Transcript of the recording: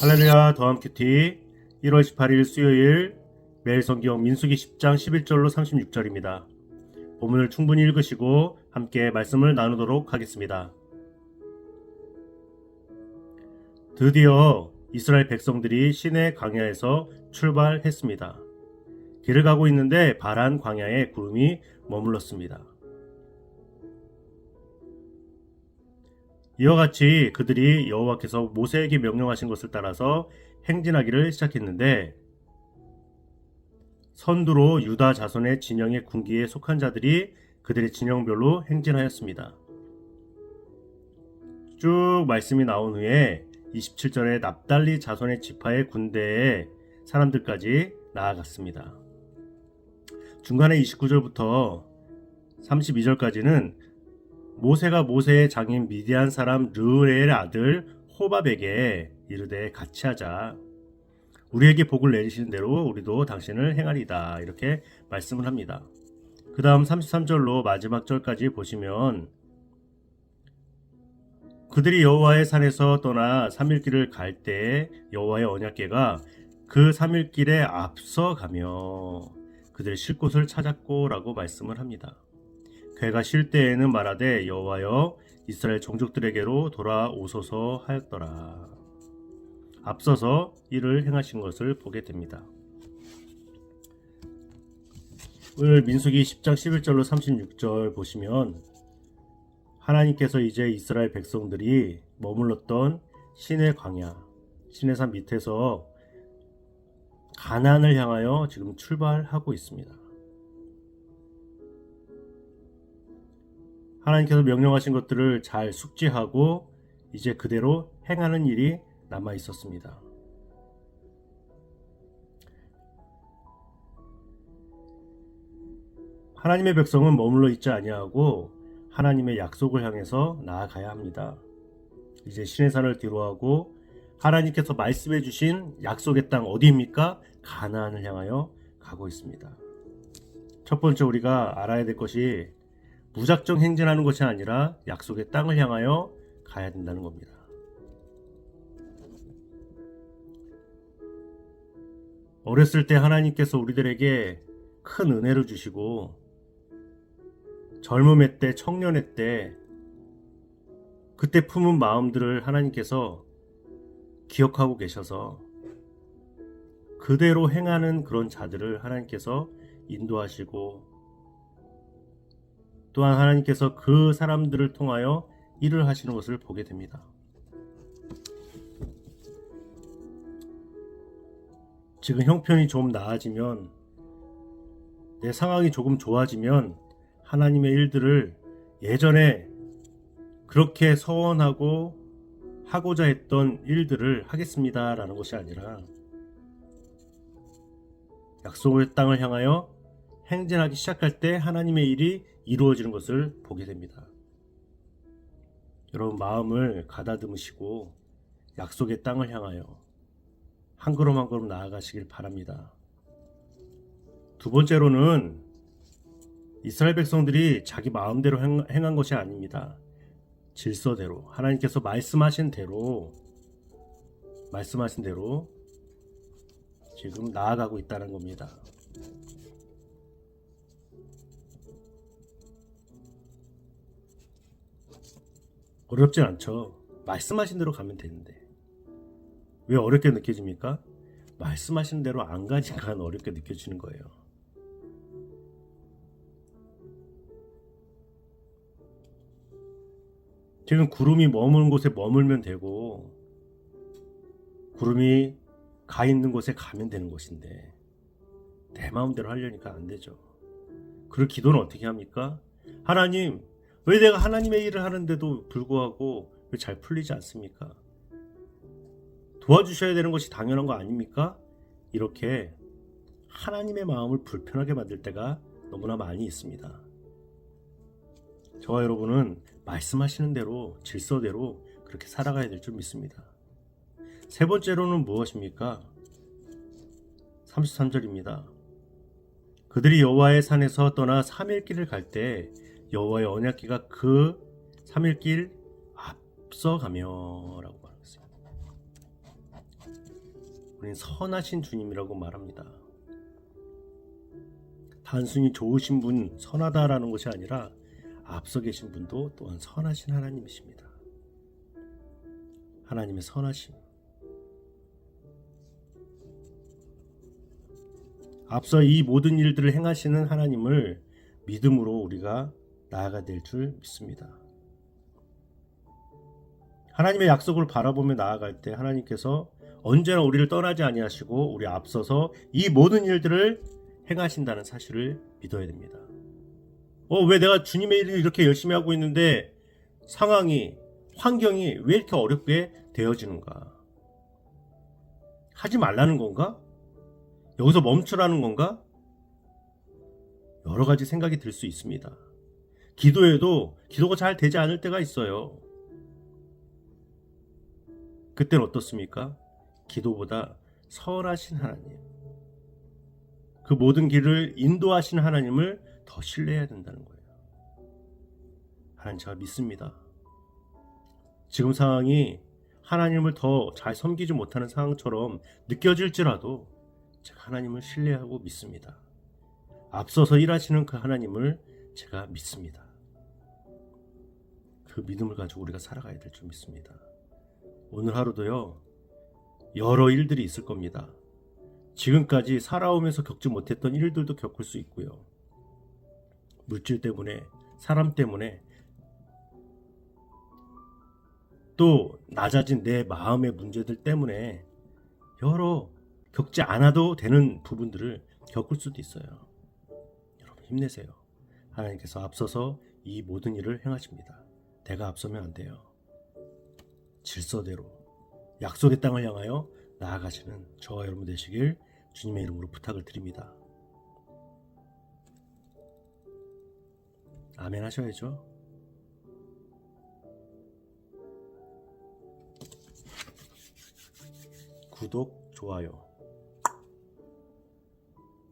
할렐루야 더함 큐티 1월 18일 수요일 매일 성경 민수기 10장 11절로 36절입니다. 본문을 충분히 읽으시고 함께 말씀을 나누도록 하겠습니다. 드디어 이스라엘 백성들이 시내 광야에서 출발했습니다. 길을 가고 있는데 바란 광야에 구름이 머물렀습니다. 이와 같이 그들이 여호와께서 모세에게 명령하신 것을 따라서 행진하기를 시작했는데 선두로 유다 자손의 진영의 군기에 속한 자들이 그들의 진영별로 행진하였습니다. 쭉 말씀이 나온 후에 27절에 납달리 자손의 지파의 군대의 사람들까지 나아갔습니다. 중간에 29절부터 32절까지는 모세가 모세의 장인 미디안 사람 르엘의 아들 호밥에게 이르되 같이 하자. 우리에게 복을 내리시는 대로 우리도 당신을 행하리다. 이렇게 말씀을 합니다. 그 다음 33절로 마지막 절까지 보시면 그들이 여호와의 산에서 떠나 3일길을 갈 때 여호와의 언약궤가 그 3일길에 앞서 가며 그들의 쉴 곳을 찾았고라고 말씀을 합니다. 괴가 쉴 때에는 말하되 여호와여 이스라엘 종족들에게로 돌아오소서 하였더라. 앞서서 이를 행하신 것을 보게 됩니다. 오늘 민수기 10장 11절로 36절 보시면 하나님께서 이제 이스라엘 백성들이 머물렀던 신의 광야, 신의 산 밑에서 가나안을 향하여 지금 출발하고 있습니다. 하나님께서 명령하신 것들을 잘 숙지하고 이제 그대로 행하는 일이 남아 있었습니다. 하나님의 백성은 머물러 있지 아니하고 하나님의 약속을 향해서 나아가야 합니다. 이제 신의 산을 뒤로하고 하나님께서 말씀해 주신 약속의 땅 어디입니까? 가나안을 향하여 가고 있습니다. 첫 번째 우리가 알아야 될 것이 무작정 행진하는 것이 아니라 약속의 땅을 향하여 가야 된다는 겁니다. 어렸을 때 하나님께서 우리들에게 큰 은혜를 주시고 젊음의 때, 청년의 때 그때 품은 마음들을 하나님께서 기억하고 계셔서 그대로 행하는 그런 자들을 하나님께서 인도하시고 또한 하나님께서 그 사람들을 통하여 일을 하시는 것을 보게 됩니다. 지금 형편이 좀 나아지면 내 상황이 조금 좋아지면 하나님의 일들을 예전에 그렇게 서원하고 하고자 했던 일들을 하겠습니다라는 것이 아니라 약속의 땅을 향하여 행진하기 시작할 때 하나님의 일이 이루어지는 것을 보게 됩니다. 여러분 마음을 가다듬으시고 약속의 땅을 향하여 한 걸음 한 걸음 나아가시길 바랍니다. 두 번째로는 이스라엘 백성들이 자기 마음대로 행, 행한 것이 아닙니다. 질서대로 하나님께서 말씀하신 대로 말씀하신 대로 지금 나아가고 있다는 겁니다. 어렵진 않죠. 말씀하신 대로 가면 되는데. 왜 어렵게 느껴집니까? 말씀하신 대로 안 가니까 어렵게 느껴지는 거예요. 지금 구름이 머무는 곳에 머물면 되고, 구름이 가 있는 곳에 가면 되는 것인데, 내 마음대로 하려니까 안 되죠. 그 기도는 어떻게 합니까? 하나님, 왜 내가 하나님의 일을 하는데도 불구하고 왜 잘 풀리지 않습니까? 도와주셔야 되는 것이 당연한 거 아닙니까? 이렇게 하나님의 마음을 불편하게 만들 때가 너무나 많이 있습니다. 저와 여러분은 말씀하시는 대로 질서대로 그렇게 살아가야 될 줄 믿습니다. 세 번째로는 무엇입니까? 33절입니다. 그들이 여호와의 산에서 떠나 3일 길을 갈 때 여호와의 언약궤가 그 3일 길 앞서가며라고 말했습니다. 우리는 선하신 주님이라고 말합니다. 단순히 좋으신 분, 선하다라는 것이 아니라 앞서 계신 분도 또한 선하신 하나님이십니다. 하나님의 선하심. 앞서 이 모든 일들을 행하시는 하나님을 믿음으로 우리가 나아가 될 줄 믿습니다. 하나님의 약속을 바라보며 나아갈 때 하나님께서 언제나 우리를 떠나지 아니하시고 우리 앞서서 이 모든 일들을 행하신다는 사실을 믿어야 됩니다. 어, 왜 내가 주님의 일을 이렇게 열심히 하고 있는데 상황이, 환경이 왜 이렇게 어렵게 되어지는가? 하지 말라는 건가? 여기서 멈추라는 건가? 여러 가지 생각이 들 수 있습니다. 기도에도 기도가 잘 되지 않을 때가 있어요. 그때는 어떻습니까? 기도보다 선하신 하나님, 그 모든 길을 인도하신 하나님을 더 신뢰해야 된다는 거예요. 하나님 제가 믿습니다. 지금 상황이 하나님을 더 잘 섬기지 못하는 상황처럼 느껴질지라도 제가 하나님을 신뢰하고 믿습니다. 앞서서 일하시는 그 하나님을 제가 믿습니다. 그 믿음을 가지고 우리가 살아가야 될 줄 믿습니다. 오늘 하루도요, 여러 일들이 있을 겁니다. 지금까지 살아오면서 겪지 못했던 일들도 겪을 수 있고요. 물질 때문에, 사람 때문에, 또 낮아진 내 마음의 문제들 때문에 여러 겪지 않아도 되는 부분들을 겪을 수도 있어요. 여러분 힘내세요. 하나님께서 앞서서 이 모든 일을 행하십니다. 내가 앞서면 안 돼요. 질서대로 약속의 땅을 향하여 나아가시는 저와 여러분 되시길 주님의 이름으로 부탁을 드립니다. 아멘 하셔야죠. 구독, 좋아요.